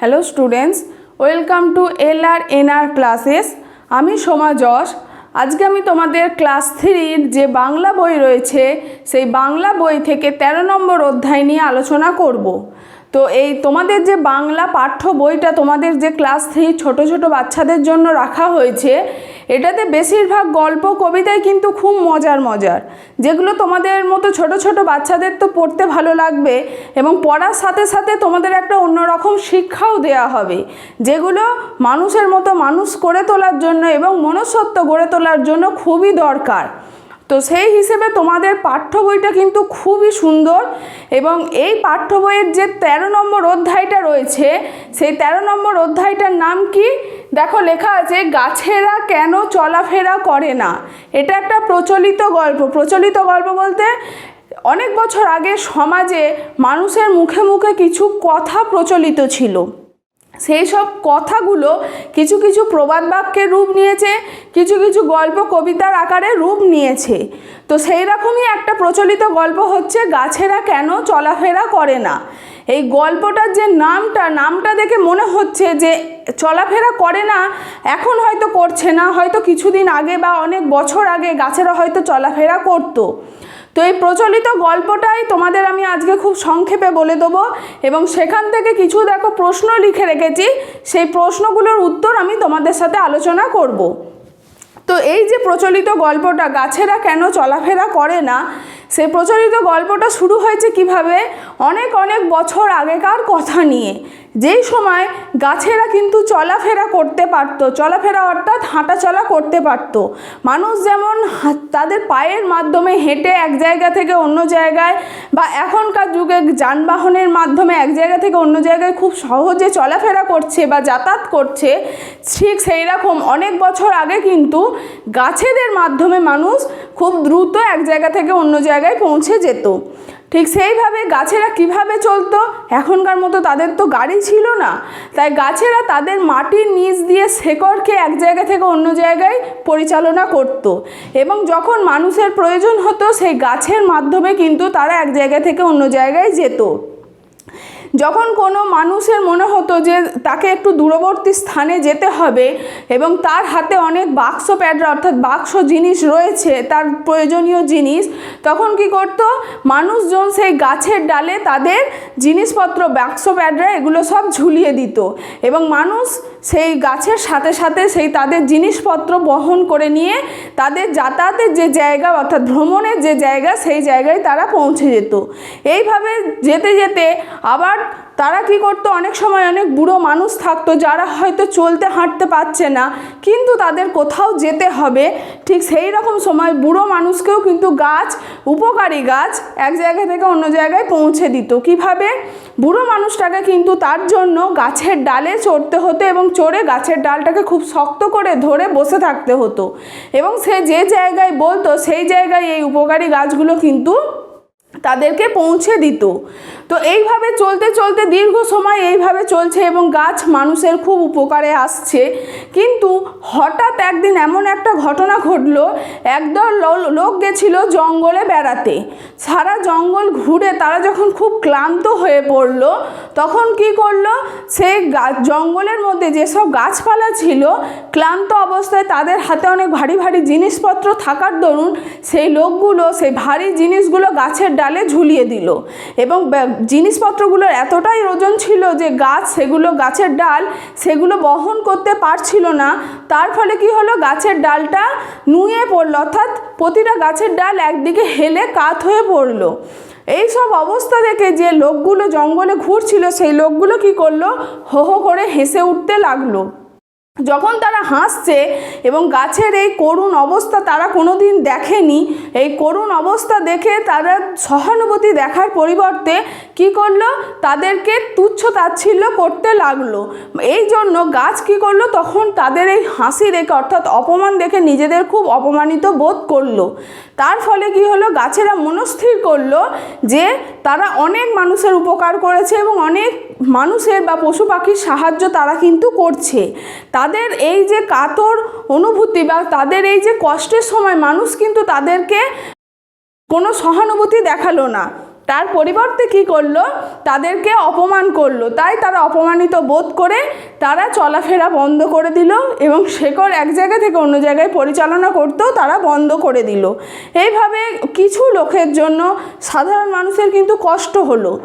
Hello students welcome to L R N R classes আমি সোমা যশ। আজকে আমি তোমাদের ক্লাস থ্রির যে বাংলা বই রয়েছে, সেই বাংলা বই থেকে ১৩ নম্বর অধ্যায় নিয়ে আলোচনা করব। তো এই তোমাদের যে বাংলা পাঠ্য বইটা তোমাদের যে ক্লাস থ্রি ছোট ছোট বাচ্চাদের জন্য রাখা হয়েছে, এটাতে বেশিরভাগ গল্প কবিতাই কিন্তু খুব মজার মজার। যেগুলো তোমাদের মতো ছোট ছোট বাচ্চাদের তো পড়তে ভালো লাগবে এবং পড়ার সাথে সাথে তোমাদের একটা অন্যরকম শিক্ষাও দেওয়া হবে, যেগুলো মানুষের মতো মানুষ করে তোলার জন্য এবং মনুষ্যত্ব গড়ে তোলার জন্য খুবই দরকার। তো সেই হিসেবে তোমাদের পাঠ্য বইটা কিন্তু খুবই সুন্দর এবং এই পাঠ্য বইয়ের যে ১৩ নম্বর অধ্যায়টা রয়েছে, সেই ১৩ নম্বর অধ্যায়টার নাম কি? দেখো লেখা আছে, গাছেরা কেন চলাফেরা করে না? এটা একটা প্রচলিত গল্প। প্রচলিত গল্প বলতে অনেক বছর আগে সমাজে মানুষের মুখে মুখে কিছু কথা প্রচলিত ছিল। সেই সব কথাগুলো কিছু কিছু প্রবাদ বাক্যের রূপ নিয়েছে, কিছু কিছু গল্প কবিতার আকারে রূপ নিয়েছে। তো সেই রকমই একটা প্রচলিত গল্প হচ্ছে, গাছেরা কেন চলাফেরা করে না? এই গল্পটার যে নামটা নামটা দেখে মনে হচ্ছে যে চলাফেরা করে না, এখন হয়তো করছে না, হয়তো কিছুদিন আগে বা অনেক বছর আগে গাছেরা হয়তো চলাফেরা করতো। তো এই প্রচলিত গল্পটাই তোমাদের আমি আজকে খুব সংক্ষেপে বলে দেবো এবং সেখান থেকে কিছু দেখো প্রশ্ন লিখে রেখেছি। সেই প্রশ্নগুলোর উত্তর আমি তোমাদের সাথে আলোচনা করব। তো এই যে প্রচলিত গল্পটা, গাছেরা কেন চলাফেরা করে না? সেই প্রচলিত গল্পটা শুরু হয়েছে কীভাবে? অনেক অনেক বছর আগেকার কথা নিয়ে। যেই সময় গাছেরা কিন্তু চলাফেরা করতে পারতো, চলাফেরা অর্থাৎ হাঁটাচলা করতে পারতো। মানুষ যেমন তাদের পায়ের মাধ্যমে হেঁটে এক জায়গা থেকে অন্য জায়গায় বা এখনকার যুগে যানবাহনের মাধ্যমে এক জায়গা থেকে অন্য জায়গায় খুব সহজে চলাফেরা করছে বা যাতায়াত করছে, ঠিক সেই রকম অনেক বছর আগে কিন্তু গাছেদের মাধ্যমে মানুষ খুব দ্রুত এক জায়গা থেকে অন্য জায়গায় পৌঁছে যেত। ঠিক সেইভাবে গাছেরা কীভাবে চলতো? এখনকার মতো তাদের তো গাড়ি ছিল না। তাই গাছেরা তাদের মাটির নিচ দিয়ে শেকড়কে এক জায়গা থেকে অন্য জায়গায় পরিচালনা করত এবং যখন মানুষের প্রয়োজন হতো, সেই গাছের মাধ্যমে কিন্তু তারা এক জায়গা থেকে অন্য জায়গায় যেত। যখন কোনো মানুষের মনে হতো যে তাকে একটু দূরবর্তী স্থানে যেতে হবে এবং তার হাতে অনেক বাক্স প্যাডরা অর্থাৎ বাক্স জিনিস রয়েছে, তার প্রয়োজনীয় জিনিস, তখন কি করত? মানুষজন সেই গাছের ডালে তাদের জিনিসপত্র, বাক্স প্যাডরা এগুলো সব ঝুলিয়ে দিত এবং মানুষ সেই গাছের সাথে সাথে সেই তাদের জিনিসপত্র বহন করে নিয়ে তাদের যাতায়াতের যে জায়গা, অর্থাৎ ভ্রমণের যে জায়গা, সেই জায়গায় তারা পৌঁছে যেত। এইভাবে যেতে যেতে আবার তারা কি করতো? অনেক সময় অনেক বুড়ো মানুষ থাকতো যারা হয়তো চলতে হাঁটতে পারছে না, কিন্তু তাদের কোথাও যেতে হবে। ঠিক সেই রকম সময় বুড়ো মানুষকেও কিন্তু গাছ, উপকারী গাছ এক জায়গা থেকে অন্য জায়গায় পৌঁছে দিত। কীভাবে? বুড়ো মানুষটাকে কিন্তু তার জন্য গাছের ডালে চড়তে হতো এবং চড়ে গাছের ডালটাকে খুব শক্ত করে ধরে বসে থাকতে হতো। এবং সে যে জায়গায় বলতো, সেই জায়গায় এই উপকারী গাছগুলো কিন্তু তাদেরকে পৌঁছে দিত। তো এইভাবে চলতে চলতে দীর্ঘ সময় এইভাবে চলছে এবং গাছ মানুষের খুব উপকারে আসছে। কিন্তু হঠাৎ একদিন এমন একটা ঘটনা ঘটলো, একদল লোক গেছিল জঙ্গলে বেড়াতে। সারা জঙ্গল ঘুরে তারা যখন খুব ক্লান্ত হয়ে পড়ল, তখন কি করল? সে গাছ জঙ্গলের মধ্যে যেসব গাছপালা ছিল, ক্লান্ত অবস্থায় তাদের হাতে অনেক ভারী ভারী জিনিসপত্র থাকার দরুন সেই লোকগুলো, সেই ভারী জিনিসগুলো গাছের ডালে ঝুলিয়ে দিল। এবং জিনিসপত্রগুলোর এতটাই ওজন ছিল যে গাছ, সেগুলো গাছের ডাল, সেগুলো বহন করতে পারছিল না। তার ফলে কি হলো? গাছের ডালটা নুয়ে পড়ল, অর্থাৎ প্রতিটা গাছের ডাল একদিকে হেলে কাত হয়ে পড়ল। এই সব অবস্থা দেখে যে লোকগুলো জঙ্গলে ঘুরছিল, সেই লোকগুলো কি করল? হো হো করে হেসে উঠতে লাগল। যখন তারা হাসছে এবং গাছের এই করুণ অবস্থা তারা কোনোদিন দেখেনি, এই করুণ অবস্থা দেখে তারা সহানুভূতি দেখার পরিবর্তে কি করল? তাদেরকে তুচ্ছ তাচ্ছিল্য করতে লাগল। এই জন্য গাছ কি করল? তখন তাদের এই হাসি দেখে অর্থাৎ অপমান দেখে নিজেদের খুব অপমানিত বোধ করল। তার ফলে কি হলো? গাছেরা মনস্থির করল যে তারা অনেক মানুষের উপকার করেছে এবং অনেক মানুষের বা পশু পাখির সাহায্য তারা কিন্তু করছে। তাদের এই যে কাতর অনুভূতি বা তাদের এই যে কষ্টের সময় মানুষ কিন্তু তাদেরকে কোনো সহানুভূতি দেখাল না। তার পরিবর্তে কি করল? তাদেরকে অপমান করল। তাই তারা অপমানিত বোধ করে তারা চলাফেরা বন্ধ করে দিল এবং শেকড় এক জায়গা থেকে অন্য জায়গায় পরিচালনা করতেও তারা বন্ধ করে দিল। এইভাবে কিছু লোকের জন্য সাধারণ মানুষের কিন্তু কষ্ট হলো।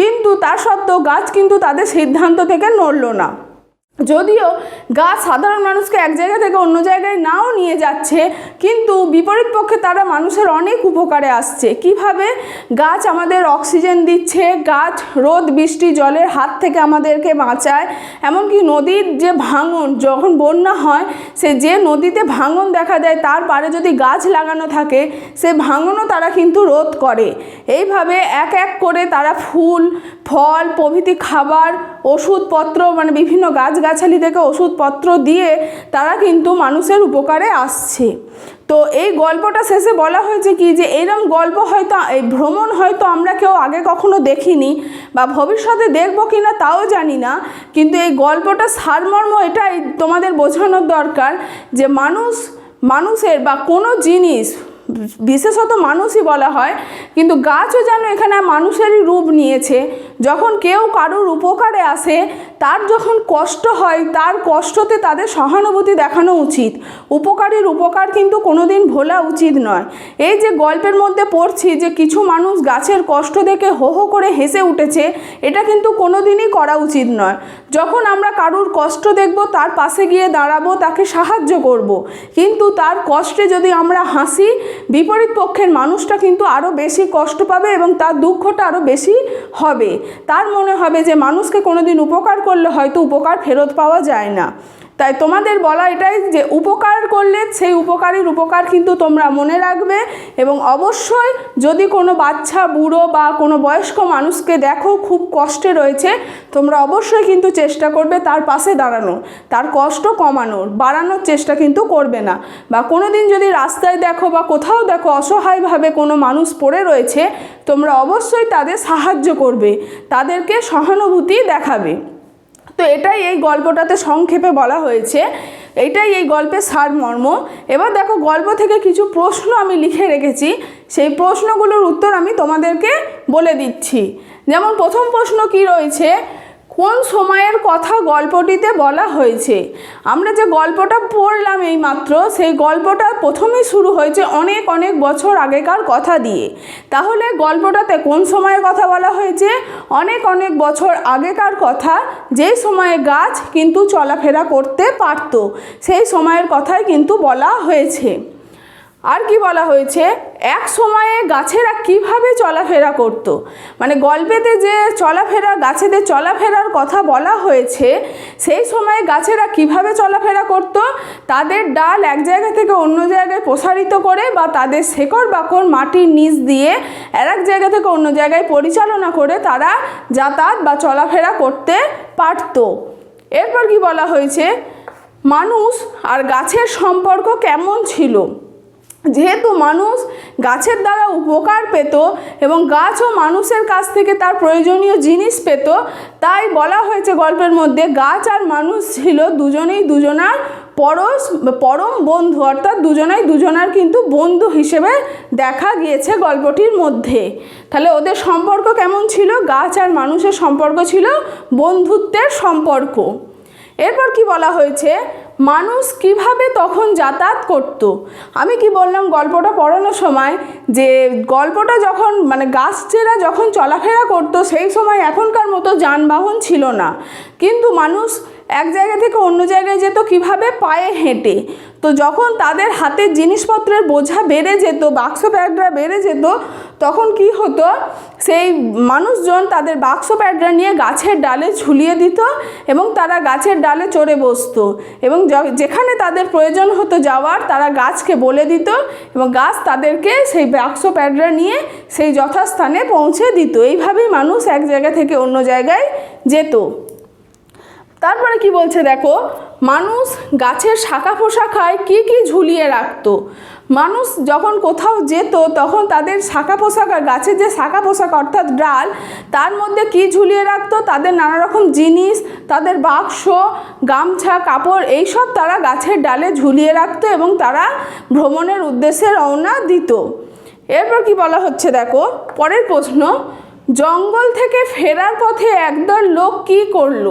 কিন্তু তা সত্ত্বেও গাছ কিন্তু তাদের সিদ্ধান্ত থেকে নড়ল না। যদিও গাছ সাধারণ মানুষকে এক জায়গা থেকে অন্য জায়গায় নাও নিয়ে যাচ্ছে, কিন্তু বিপরীত পক্ষে তারা মানুষের অনেক উপকারে আসছে। কীভাবে? গাছ আমাদের অক্সিজেন দিচ্ছে, গাছ, রোদ, বৃষ্টি, জলের হাত থেকে আমাদেরকে বাঁচায়। এমনকি নদীর যে ভাঙন, যখন বন্যা হয়, সে যে নদীতে ভাঙন দেখা দেয়, তার পারে যদি গাছ লাগানো থাকে, সে ভাঙনও তারা কিন্তু রোধ করে। এইভাবে এক এক করে তারা ফুল, ফল, প্রভৃতি খাবার ওষুধপত্র মানে বিভিন্ন গাছগাছালি থেকে ওষুধপত্র দিয়ে তারা কিন্তু মানুষের উপকারে আসছে। তো এই গল্পটা শেষে বলা হয়েছে কি যে, এরম গল্প হয়তো, এই ভ্রমণ হয়তো আমরা কেউ আগে কখনো দেখিনি বা ভবিষ্যতে দেখব কি না তাও জানি না, কিন্তু এই গল্পটা সারমর্ম এটাই তোমাদের বোঝানোর দরকার যে মানুষ, মানুষের বা কোনো জিনিস বিশেষত মানুষই বলা হয়, কিন্তু গাছও যেন এখানে মানুষেরই রূপ নিয়েছে। যখন কেউ কারোর উপকারে আসে, তার যখন কষ্ট হয়, তার কষ্টতে তাদের সহানুভূতি দেখানো উচিত। উপকারীর উপকার কিন্তু কোনোদিন ভোলা উচিত নয়। এই যে গল্পের মধ্যে পড়ছি যে কিছু মানুষ গাছের কষ্ট দেখে হো হো করে হেসে উঠেছে, এটা কিন্তু কোনোদিনই করা উচিত নয়। যখন আমরা কারুর কষ্ট দেখব, তার পাশে গিয়ে দাঁড়াবো, তাকে সাহায্য করব। কিন্তু তার কষ্টে যদি আমরা হাসি বিপরীত পক্ষের মানুষটা কিন্তু আরও বেশি কষ্ট পাবে এবং তার দুঃখটা আরও বেশি হবে। তার মনে হবে যে মানুষকে কোনোদিন উপকার করলে হয়তো উপকার ফেরত পাওয়া যায় না। তাই তোমাদের বলা এটাই যে উপকার করলে সেই উপকারীর উপকার কিন্তু তোমরা মনে রাখবে এবং অবশ্যই যদি কোনো বাচ্চা, বুড়ো বা কোনো বয়স্ক মানুষকে দেখো খুব কষ্টে রয়েছে, তোমরা অবশ্যই কিন্তু চেষ্টা করবে তার পাশে দাঁড়ানো তার কষ্ট কমানোর, বাড়ানোর চেষ্টা কিন্তু করবে না। বা কোনো দিন যদি রাস্তায় দেখো বা কোথাও দেখো অসহায়ভাবে কোনো মানুষ পড়ে রয়েছে, তোমরা অবশ্যই তাদের সাহায্য করবে, তাদেরকে সহানুভূতি দেখাবে। তো এটাই এই গল্পটাতে সংক্ষেপে বলা হয়েছে। এটাই এই গল্পের সারমর্ম এবার দেখো, গল্প থেকে কিছু প্রশ্ন আমি লিখে রেখেছি। সেই প্রশ্নগুলোর উত্তর আমি তোমাদেরকে বলে দিচ্ছি। যেমন প্রথম প্রশ্ন কি রয়েছে? কোন সময়ের কথা গল্পটিতে বলা হয়েছে? আমরা যে গল্পটা পড়লাম এই মাত্র সেই গল্পটা প্রথমেই শুরু হয়েছে অনেক অনেক বছর আগেকার কথা দিয়ে। তাহলে গল্পটাতে কোন সময়ের কথা বলা হয়েছে? অনেক অনেক বছর আগেকার কথা। যেই সময়ে গাছ কিন্তু চলাফেরা করতে পারত, সেই সময়ের কথাই কিন্তু বলা হয়েছে। আর কি বলা হয়েছে? এক সময়ে গাছেরা কীভাবে চলাফেরা করত। মানে গল্পেতে যে চলাফেরা, গাছেদের চলাফেরার কথা বলা হয়েছে, সেই সময়ে গাছেরা কীভাবে চলাফেরা করত? তাদের ডাল এক জায়গা থেকে অন্য জায়গায় প্রসারিত করে বা তাদের শেকড় বাকড় মাটির নিচ দিয়ে আর এক জায়গা থেকে অন্য জায়গায় পরিচালনা করে তারা যাতায়াত বা চলাফেরা করতে পারত। এরপর কি বলা হয়েছে? মানুষ আর গাছের সম্পর্ক কেমন ছিল? যেহেতু মানুষ গাছের দ্বারা উপকার পেত এবং গাছও মানুষের কাছ থেকে তার প্রয়োজনীয় জিনিস পেত, তাই বলা হয়েছে গল্পের মধ্যে গাছ আর মানুষ ছিল দুজনেই দুজনার পরশ, পরম বন্ধু, অর্থাৎ দুজনাই দুজনার কিন্তু বন্ধু হিসেবে দেখা গিয়েছে গল্পটির মধ্যে। তাহলে ওদের সম্পর্ক কেমন ছিল? গাছ আর মানুষের সম্পর্ক ছিল বন্ধুত্বের সম্পর্ক। এরপর কি বলা হয়েছে? মানুষ কীভাবে তখন যাতায়াত করত। আমি কি বললাম গল্পটা পড়ানোর সময় যে গল্পটা যখন মানে গাছচেরা যখন চলাফেরা করতো সেই সময় এখনকার মতো যানবাহন ছিল না কিন্তু মানুষ এক জায়গা থেকে অন্য জায়গায় যেত, কীভাবে পায়ে হেঁটে? তো যখন তাদের হাতের জিনিসপত্রের বোঝা বেড়ে যেত, বাক্স প্যাডরা বেড়ে যেত, তখন কি হতো? সেই মানুষজন তাদের বাক্স প্যাডরা নিয়ে গাছের ডালে ঝুলিয়ে দিত এবং তারা গাছের ডালে চড়ে বসতো এবং যেখানে তাদের প্রয়োজন হতো যাওয়ার, তারা গাছকে বলে দিত এবং গাছ তাদেরকে সেই বাক্স প্যাডরা নিয়ে সেই যথাস্থানে পৌঁছে দিত। এইভাবেই মানুষ এক জায়গা থেকে অন্য জায়গায় যেত। তারপরে কি বলছে দেখো, মানুষ গাছের শাখা পোশাখায় কী কী ঝুলিয়ে রাখতো? মানুষ যখন কোথাও যেত, তখন তাদের শাখা পোশাক আর গাছের যে শাখা পোশাক অর্থাৎ ডাল, তার মধ্যে কি ঝুলিয়ে রাখতো? তাদের নানা রকম জিনিস, তাদের বাক্স, গামছা, কাপড়, এইসব তারা গাছের ডালে ঝুলিয়ে রাখতো এবং তারা ভ্রমণের উদ্দেশ্যে রওনা দিত। এরপর কি বলা হচ্ছে দেখো, পরের প্রশ্ন, জঙ্গল থেকে ফেরার পথে একদল লোক কি করল?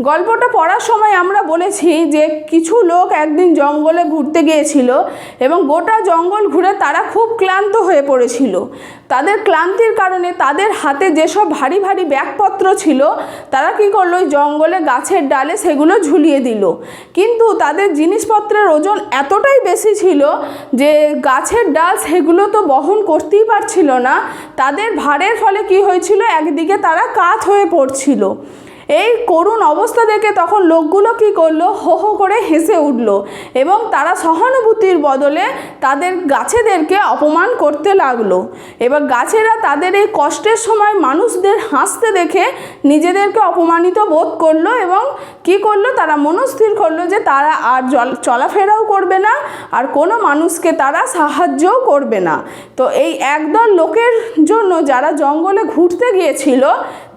গল্পটা পড়ার সময় আমরা বলেছি যে কিছু লোক একদিন জঙ্গলে ঘুরতে গিয়েছিল এবং গোটা জঙ্গল ঘুরে তারা খুব ক্লান্ত হয়ে পড়েছিল। তাদের ক্লান্তির কারণে তাদের হাতে যেসব ভারী ভারী ব্যাগপত্র ছিল, তারা কি করল? ওই জঙ্গলে গাছের ডালে সেগুলো ঝুলিয়ে দিল। কিন্তু তাদের জিনিসপত্রের ওজন এতটাই বেশি ছিল যে গাছের ডাল সেগুলো তো বহন করতেই পারছিল না। তাদের ভারের ফলে কি হয়েছিল? একদিকে তারা কাত হয়ে পড়ছিল। এই করুণ অবস্থা দেখে তখন লোকগুলো কি করল? হো হো করে হেসে উঠল এবং তারা সহানুভূতির বদলে তাদের গাছেদেরকে অপমান করতে লাগল। এবার গাছেরা তাদের এই কষ্টের সময় মানুষদের হাসতে দেখে নিজেদেরকে অপমানিত বোধ করল এবং কি করল? তারা মনস্থির করল যে তারা আর জল, চলাফেরাও করবে না আর কোনো মানুষকে তারা সাহায্যও করবে না। তো এই একদল লোকের জন্য যারা জঙ্গলে ঘুরতে গিয়েছিল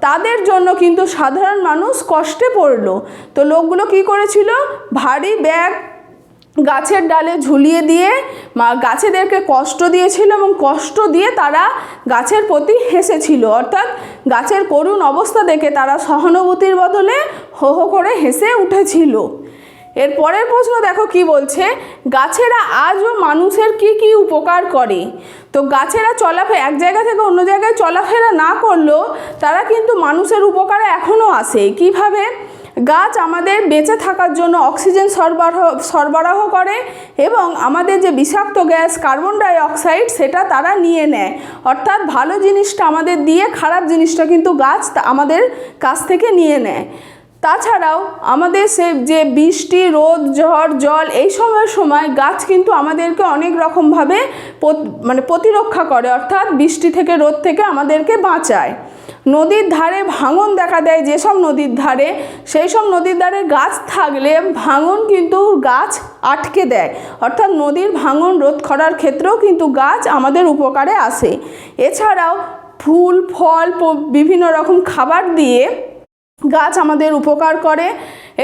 তাদের জন্য কিন্তু সাধারণ মানুষ কষ্টে পড়ল। তো লোকগুলো কি করেছিল? ভারী ব্যাগ গাছের ডালে ঝুলিয়ে দিয়ে মা গাছেদেরকে কষ্ট দিয়েছিল এবং কষ্ট দিয়ে তারা গাছের প্রতি হেসেছিল। অর্থাৎ গাছের করুণ অবস্থা দেখে তারা সহানুভূতির বদলে হো হো করে হেসে উঠেছিল। এর পরের প্রশ্ন দেখো কি বলছে? গাছেরা আজও মানুষের কি কি উপকার করে? তো গাছেরা চলাফে, এক জায়গা থেকে অন্য জায়গায় চলাফেরা না করলেও তারা কিন্তু মানুষের উপকারে এখনও আসে। কীভাবে? গাছ আমাদের বেঁচে থাকার জন্য অক্সিজেন সরবরাহ সরবরাহ করে এবং আমাদের যে বিষাক্ত গ্যাস, কার্বন ডাই অক্সাইড সেটা তারা নিয়ে নেয়। অর্থাৎ ভালো জিনিসটা আমাদের দিয়ে খারাপ জিনিসটা কিন্তু গাছ আমাদের কাছ থেকে নিয়ে নেয়। তাছাড়াও আমাদের সে যে বৃষ্টি, রোদ, ঝড়, জল এই সময়ের সময় গাছ কিন্তু আমাদেরকে অনেক রকমভাবে মানে প্রতিরক্ষা করে, অর্থাৎ বৃষ্টি থেকে, রোদ থেকে আমাদেরকে বাঁচায়। নদীর ধারে ভাঙন দেখা দেয়, যেসব নদীর ধারে সেই সব নদীর ধারে গাছ থাকলে ভাঙন কিন্তু গাছ আটকে দেয়। অর্থাৎ নদীর ভাঙন রোধ করার ক্ষেত্রেও কিন্তু গাছ আমাদের উপকারে আসে। এছাড়াও ফুল, ফল বিভিন্ন রকম খাবার দিয়ে গাছ আমাদের উপকার করে।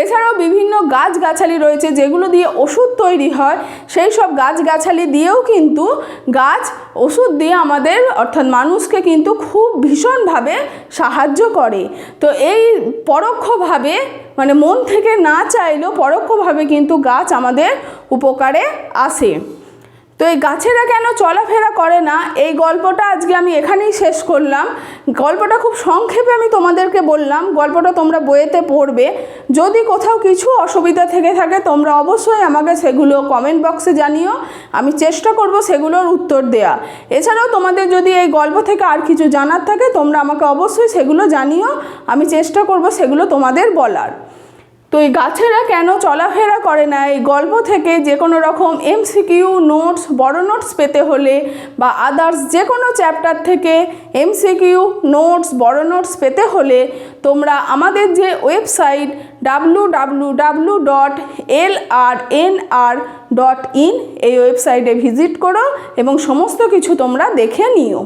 এছাড়াও বিভিন্ন গাছগাছালি রয়েছে যেগুলো দিয়ে ওষুধ তৈরি হয়। সেই সব গাছগাছালি দিয়েও কিন্তু গাছ ওষুধ দিয়ে আমাদের, অর্থাৎ মানুষকে কিন্তু খুব ভীষণভাবে সাহায্য করে। তো এই পরোক্ষভাবে মানে মন থেকে না চাইলেও পরোক্ষভাবে কিন্তু গাছ আমাদের উপকারে আসে। তো এই গাছেরা কেন চলাফেরা করে না? এই গল্পটা আজকে আমি এখানেই শেষ করলাম। গল্পটা খুব সংক্ষেপে আমি তোমাদেরকে বললাম। গল্পটা তোমরা বইয়েতে পড়বে। যদি কোথাও কিছু অসুবিধা থেকে থাকে, তোমরা অবশ্যই আমাকে সেগুলো কমেন্ট বক্সে জানিও। আমি চেষ্টা করব সেগুলোর উত্তর দেয়া। এছাড়াও তোমাদের যদি এই গল্প থেকে আর কিছু জানার থাকে, তোমরা আমাকে অবশ্যই সেগুলো জানিও। আমি চেষ্টা করব সেগুলো তোমাদের বলার। তো এই গাছেরা কেন চলাফেরা করে না? এই গল্প থেকে যে কোনো রকম এমসিকিউ, নোটস, বড় নোটস পেতে হলে বা আদার্স যে কোনো চ্যাপ্টার থেকে এমসিকিউ, নোটস, বড় নোটস পেতে হলে তোমরা আমাদের যে website W W W dot L R N R dot in এই ওয়েবসাইটে ভিজিট করো এবং সমস্ত কিছু তোমরা দেখে নিও।